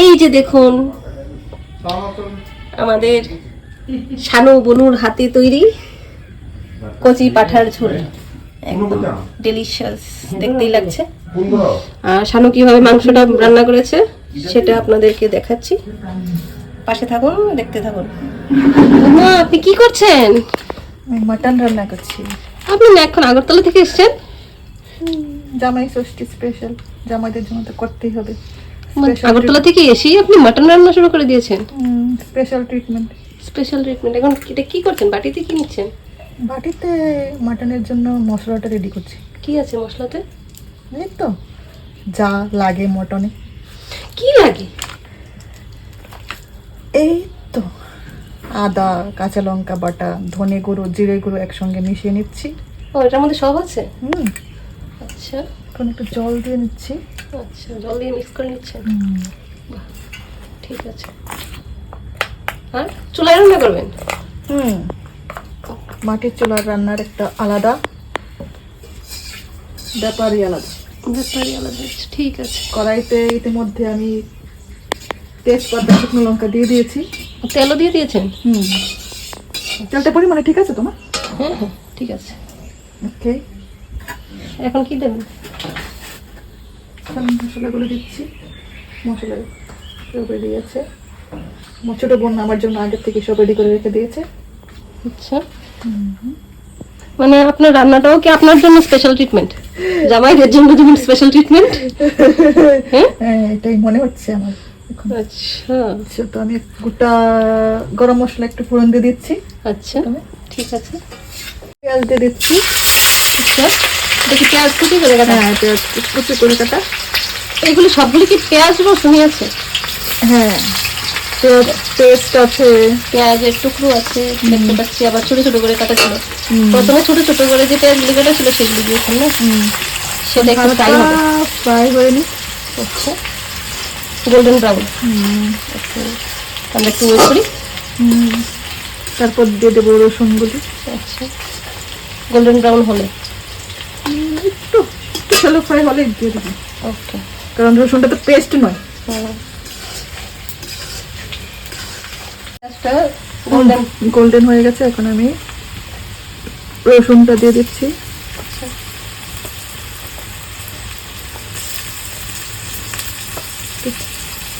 এই যে দেখুন আমাদের শানু বনুর হাতে তৈরি কচি পাঠার ঝোল। একদম ডেলিশিয়াস দেখতেই লাগছে। আর শানু কীভাবে মাংসটা রান্না করেছে সেটা আপনাদেরকে দেখাচ্ছি। পাশে থাকুন দেখতে থাকুন। মা আপনি কি করছেন? মাটন রান্না করছি। আপনি না এখন আগরতলা থেকে এসেছেন? জামাই ষষ্ঠী স্পেশাল জামাইদের জন্য তো করতেই হবে। আগরতলা থেকে এসেই আপনি মাটন রান্না শুরু করে দিয়েছেন? স্পেশাল ট্রিটমেন্ট স্পেশাল ট্রিটমেন্ট এখন এটা কি করছেন? বাটিতে কি নিচ্ছেন? বাটিতে মাটনের জন্য মশলাটা রেডি করছি। কি আছে মশলাতে? এই তো যা লাগে মটনে। কি লাগে? এই তো আদা কাঁচা লঙ্কা বাটা ধনে গুঁড়ো জিরে গুঁড়ো একসঙ্গে মিশিয়ে নিচ্ছি। ও এটার মধ্যে সব আছে? হুম। আচ্ছা। এখন একটু জল দিয়ে নিচ্ছি। আচ্ছা জল দিয়ে মিক্স করে নিচ্ছেন? ঠিক আছে। আর চুলায় রান্না করবেন? হুম। মাটির চুলার রান্নার একটা আলাদা ব্যাপারই আলাদা। ব্যাপারই আলাদা আছে, ঠিক আছে। কড়াইতে ইতিমধ্যে আমি তেজপাতা শুকনো লঙ্কা দিয়ে দিয়েছি। তেলও দিয়ে দিয়েছেন? হুম। তেলটা পরিমাণে ঠিক আছে তোমার? হ্যাঁ হ্যাঁ ঠিক আছে। ওকে এখন কি দেবেন? এখন মশলাগুলো দিচ্ছি। মশলা সব রেডি আছে। আমার ছোটো বোন আমার জন্য আগের থেকে সব রেডি করে রেখে দিয়েছে। আচ্ছা। মানে আপনার রান্নাটাও কি আপনার জন্য স্পেশাল ট্রিটমেন্ট জামাইদের জন্য যেমন স্পেশাল ট্রিটমেন্ট হ্যাঁ? এটাই মনে হচ্ছে আমার আচ্ছা। আচ্ছা, তো আমি গোটা গরম মশলা একটু ফোড়ন দিয়ে দিচ্ছি। আচ্ছা। ঠিক আছে। পেঁয়াজ দিয়ে দিচ্ছি। আচ্ছা। দেখি পেঁয়াজ কুচি করে কাটা। হ্যাঁ পেঁয়াজ কুচি করে কাটা। এগুলি সবগুলি কি পেঁয়াজ রসুনই আছে? হ্যাঁ। পেঁয়াজ পেস্ট আছে। পেঁয়াজের টুকরো আছে দেখতে পাচ্ছি আবার ছোট ছোট করে কাটা ছিল। প্রথমে ছোট ছোট করে যে পেঁয়াজগুলি কাটা ছিল সেগুলি দিয়েছেন না সেটা একটু ফ্রাই হবে। ফ্রাই করে নি আচ্ছা গোল্ডেন ব্রাউন আমরা একটু ওয়েট করি। তারপর দিয়ে দেবো রসুনগুলি। আচ্ছা। গোল্ডেন ব্রাউন হলে। শ্যালো ফ্রাই হলে দিয়ে দেবো। ওকে কারণ রসুনটা তো পেস্ট নয়। গোল্ডেন গোল্ডেন হয়ে গেছে এখন আমি রসুনটা দিয়ে দিচ্ছি।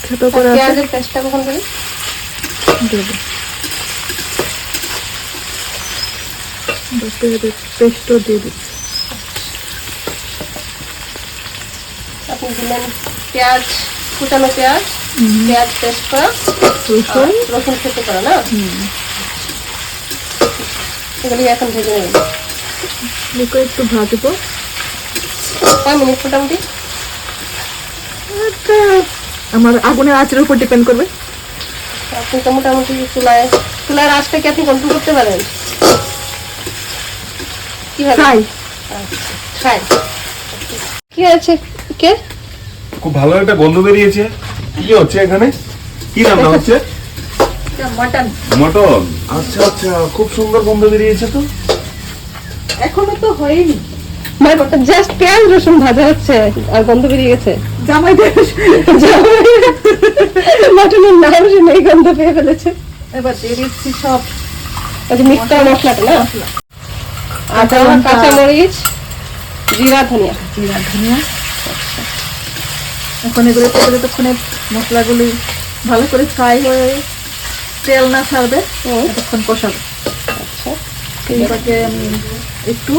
ছোট করে পেঁয়াজের পেস্টটা কখন করি দেবো। পেঁয়াজের পেস্টও দিয়ে দিচ্ছি দিলেন পেঁয়াজ কুচানো পেঁয়াজ পেঁয়াজ পেস্ট করা রসুন রসুন খেতে করা না? এগুলি এখন ভেজে এগুলো একটু ভাজবো। কয় মিনিট মোটামুটি? আমার আগুনের আঁচের উপর ডিপেন্ড করবে। আপনি তো মোটামুটি চুলায় চুলার আঁচটা কি আপনি কন্ট্রোল করতে পারেন? কীভাবে ফ্রাই ফ্রাই কি আছে কে? খুব ভালো একটা গন্ধ বেরিয়েছে। কি হচ্ছে এখানে? কি রান্না হচ্ছে? মাটন। মটন? আচ্ছা আচ্ছা খুব সুন্দর গন্ধ বেরিয়েছে তো। এখনও তো হয়নি। মানে জাস্ট পেঁয়াজ রসুন ভাজা হচ্ছে আর গন্ধ বেরিয়ে গেছে। জামাইদের মাটনের নাম শুনে এই গন্ধ পেয়ে ফেলেছে। এবার দিয়ে দিচ্ছি সব। আচ্ছা মশলাটা না? আদা লঙ্কা। কাঁচামরিচ জিরা ধনিয়া। জিরা ধনিয়া। এখন এগুলো থেকে যতক্ষণে মশলাগুলি ভালো করে ফ্রাই হয়ে তেল না ছাড়বে হুম। ততক্ষণ কষাবো। আচ্ছা। এটাকে একটু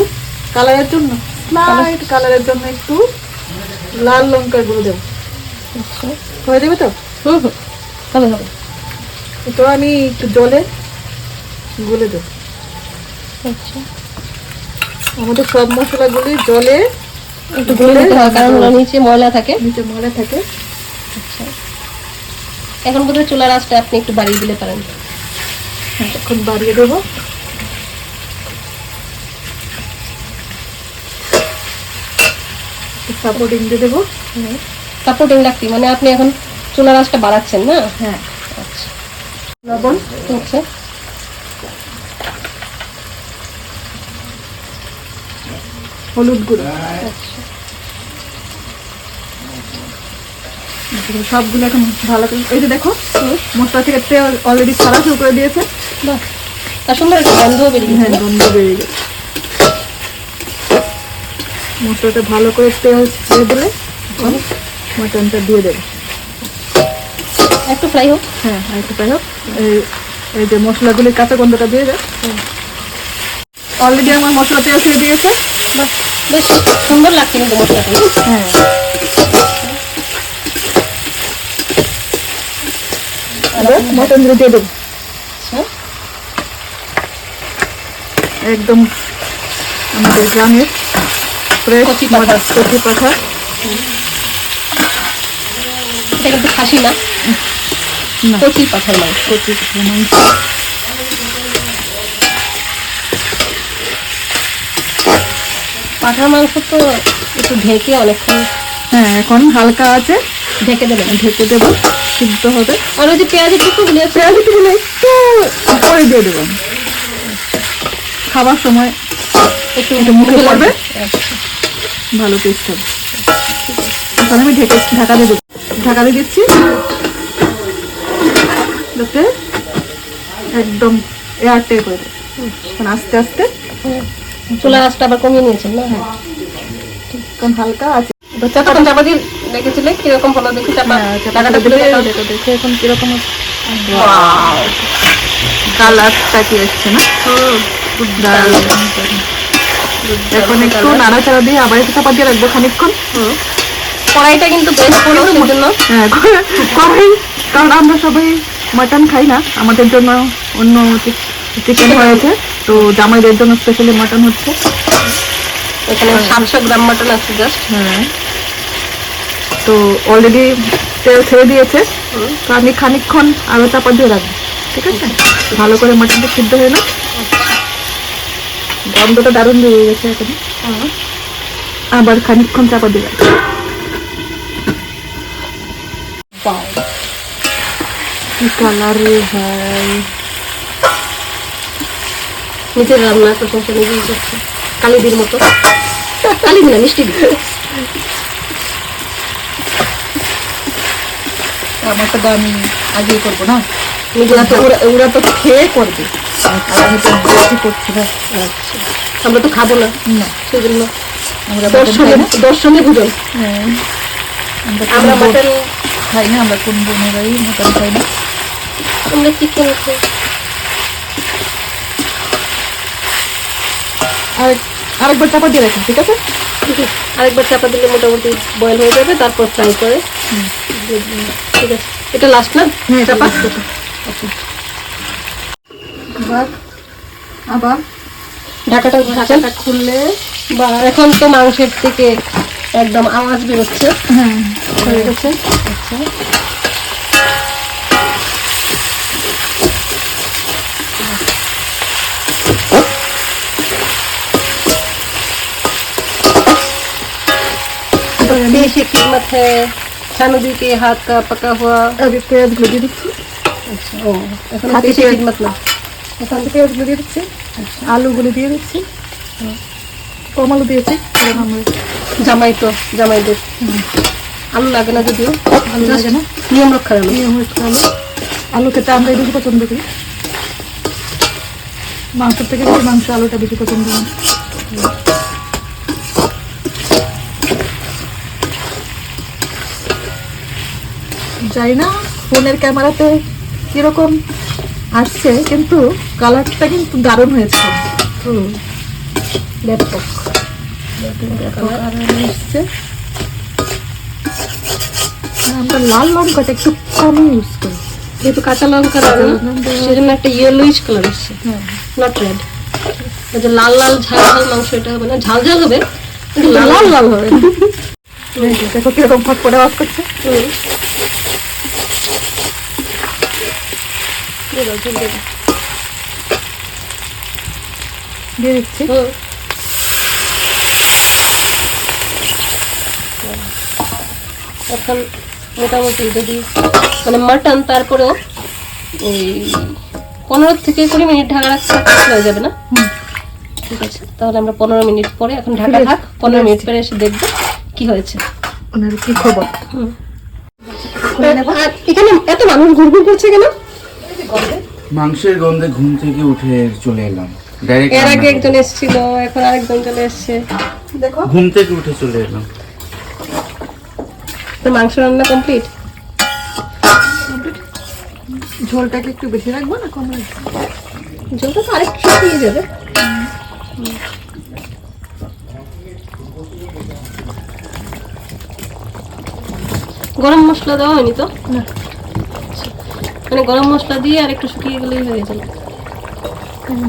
কালারের জন্য লাইট কালারের জন্য একটু লাল লঙ্কার গুঁড়ো দেবো। আচ্ছা। হয়ে যাবে তো? হুম হুম। হবে হবে। তো আমি একটু জলে গুলে দেবো। আচ্ছা। আমাদের সব মশলাগুলি জলে একটু গুলে নিতে হয় কারণ নিচে ময়লা থাকে। নিচে ময়লা থাকে। আচ্ছা। এখন বোধহয় চুলার আঁচটা আপনি একটু বাড়িয়ে দিলে পারেন। এখন বাড়িয়ে দেবো। সাপোর্টিং দিয়ে দেবো। সাপোর্টিং মানে আপনি এখন চুলার আঁচটা বাড়াচ্ছেন না? হ্যাঁ। আচ্ছা। লবণ। আচ্ছা। হলুদ গুঁড়ো। আচ্ছা। সবগুলো এখন ভালো করে এই যে দেখো মশলা থেকে তেল অলরেডি ছাড়া শুরু করে দিয়েছে। বাহ তার সুন্দর একটা গন্ধও বেরিয়ে হ্যাঁ গন্ধ বেরিয়ে গেছে। মশলাটা ভালো করে তেল ছেড়ে দিলে মাটনটা দিয়ে দেবে। একটু ফ্রাই হোক। হ্যাঁ একটু যাই হোক। এই যে মশলাগুলি কাঁচা গন্ধটা দিয়ে দেয় অলরেডি আমার মশলা তেল ছেড়ে দিয়েছে। বাহ। বেশ সুন্দর লাগছে কিন্তু মশলাটা। হ্যাঁ মটনগুলো দিয়ে দেবো। আচ্ছা। একদম আমাদের গ্রামের ফ্রেশ কচি পাঠা। এটা কিন্তু খাসি না। কচি পাঠার মাংস। কচি মাংস। পাঠার মাংস তো একটু ঢেকে অনেকক্ষণ হ্যাঁ এখন হালকা আছে। ঢেকে দেবেন ঢেকে দেবো সিদ্ধ হবে। আর ওই যে পেঁয়াজের টুকরোগুলি আছে। পেঁয়াজ দিলে একটু পরে দিয়ে দেবো। খাবার সময় একটু একটু মুখে পড়বে। ভালো টেস্ট হবে। এখন আমি ঢেকে ঢাকা দিয়ে দেবো। ঢাকা দিয়ে দিচ্ছি। যাতে একদম এয়ার করে আস্তে আস্তে চুলার আঁচটা আবার কমিয়ে নিয়েছেন না? কারণ হালকা আছে। তো চাপাটা দেখেছিলে? কীরকম হলো দেখি চাপা হ্যাঁ, চাপাটা দিলে দেখো এখন কীরকম কালারটা কি আসছে না? এখন একটু নাড়াচাড়া দিয়ে আবার একটু চাপা দিয়ে রাখব খানিকক্ষণ। কড়াইটা কিন্তু বেশ বড় সেই হ্যাঁ কড়াই। কারণ আমরা সবাই মাটন খাই না আমাদের জন্য অন্য চিকেন হয়েছে। তো জামাইদের জন্য স্পেশালি মাটন হচ্ছে। এখানে সাতশো গ্রাম মাটন আছে জাস্ট হ্যাঁ। তো অলরেডি তেল ছেড়ে দিয়েছে। তো আমি খানিকক্ষণ আরও চাপা দিয়ে রাখব ঠিক আছে? ভালো করে মাটনটা সিদ্ধ হয়ে না? গন্ধটা দারুণ বেরিয়ে গেছে এখন। আবার খানিকক্ষণ চাপা দিয়ে রাখব। কি কালার রে ভাই। নিজের রান্না প্রশংসা নিজেই করছে কালিদির মতো। কালি না মিষ্টি দিয়ে আমারটা তো আমি আগেই করব না? ওরা তো ওরা তো খেয়ে করবে। আমি তো করছি না। আচ্ছা। আমরা তো খাব না। না। সেই জন্য আমরা দর্শনে দর্শনে হ্যাঁ। আমরা আমরা মাটন খাই না আমরা কোন বোনেরাই মটন খাই না। আমরা চিকেন খাই। আর আরেকবার চাপা দিয়ে রাখুন ঠিক আছে? ঠিক আছে আরেকবার চাপা দিলে মোটামুটি বয়েল হয়ে যাবে তারপর ফ্রাই করে। ঠিক আছে। এটা লাস্ট না? হ্যাঁ চাপা? আচ্ছা। আবার আবার। ঢাকাটা ঢাকাটা খুললে বা এখন তো মাংসের থেকে একদম আওয়াজ বেরোচ্ছে। হ্যাঁ। হয়ে গেছে। আচ্ছা। देश की खिदमत है सानुदी के हाथ का पका हुआ আগে পেঁয়াজগুলো দিয়ে দিচ্ছি अच्छा ओ এখন হাতে দেশি পেঁয়াজ। খিদমত না এখান থেকে পেঁয়াজগুলো দিয়ে দিচ্ছি আলুগুলো দিয়ে দিচ্ছি কম আলু দিয়েছি কারণ আমরা জামাই তো জামাইদের আলু লাগে না যদিও আলু লাগে না নিয়ম রক্ষার আলু নিয়ম হচ্ছে আলু আলু খেতে আমরা বেশি পছন্দ করি মাংসের থেকে বেশি মাংস আলুটা বেশি পছন্দ করি যাই না ফোনের ক্যামেরাতে কীরকম আসছে কিন্তু কালারটা কিন্তু দারুণ হয়েছে। হুম ব্যাপক। এসছে আমরা লাল লঙ্কাটা একটু কম ইউজ করি। যেহেতু কাঁচা লঙ্কা সেজন্য একটা ইয়েলোইশ কালার হ্যাঁ। নট রেড যে লাল লাল ঝাল ঝাল মাংস এটা হবে না ঝাল ঝাল হবে লাল লাল হবে। দেখো কীরকম ফটফটে আওয়াজ করছে। দিয়ে দাও, ঝোল দিয়ে দাও। দিয়ে দিচ্ছি। হুম। এখন মোটামুটি যদি মানে মাটন তারপরেও এই পনেরো থেকে কুড়ি মিনিট ঢাকা রাখতে হয়ে যাবে না? ঠিক আছে তাহলে আমরা পনেরো মিনিট পরে এখন ঢাকা থাক পনেরো মিনিট পরে এসে দেখব কি হয়েছে। ওনার কি খবর? এখানে এত মানুষ ঘুরঘুর করছে কেন? মাংসের গন্ধে ঘুম থেকে উঠে চলে এলাম। এর আগে একজন এসেছিল এখন আরেকজন চলে এসছে। দেখো। ঘুম থেকে উঠে চলে এলাম। তো মাংস রান্না কমপ্লিট ঝোলটাকে একটু বেশি রাখব না কম রাখব? জলটা তো আরেকটু শুকিয়ে যাবে। গরম মশলা দেওয়া হয়নি তো? না। মানে গরম মশলা দিয়ে আর একটু শুকিয়ে গেলেই হয়ে যাবে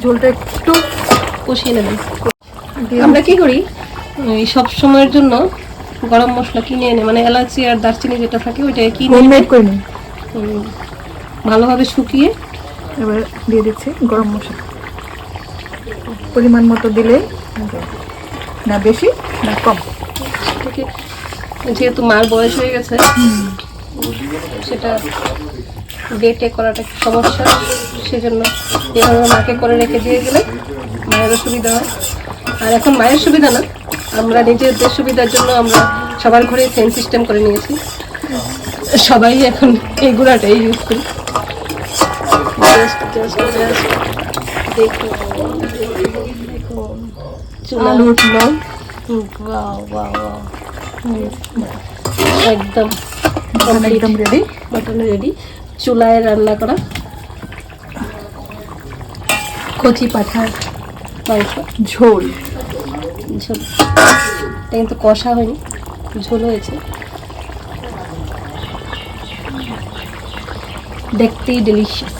ঝোলটা একটু কষিয়ে নেবেন দিয়ে আমরা কি করি? এই সব সময়ের জন্য গরম মশলা কিনে এনে মানে এলাচি আর দারচিনি যেটা থাকে ওইটাকে কিনে হোমমেড করে নিই। ভালোভাবে শুকিয়ে এবার দিয়ে দিচ্ছি গরম মশলা। পরিমাণ মতো দিলে না বেশি না কম। যেহেতু মার বয়স হয়ে গেছে সেটা বেটে করাটা একটু সমস্যা সেজন্য এভাবে মাকে করে রেখে দিয়ে গেলে মায়েরও সুবিধা হয়। আর এখন মায়ের সুবিধা না আমরা নিজেদের সুবিধার জন্য আমরা সবার ঘরে ফ্যান সিস্টেম করে নিয়েছি। সবাই এখন এই গুড়াটাই ইউজ করি। একদম একদম রেডি মটন রেডি চুলায় রান্না করা কচি পাঠা মাংস। ঝোল। ঝোল। এটা কিন্তু কষা হয়নি ঝোল হয়েছে। দেখতেই ডেলিশিয়াস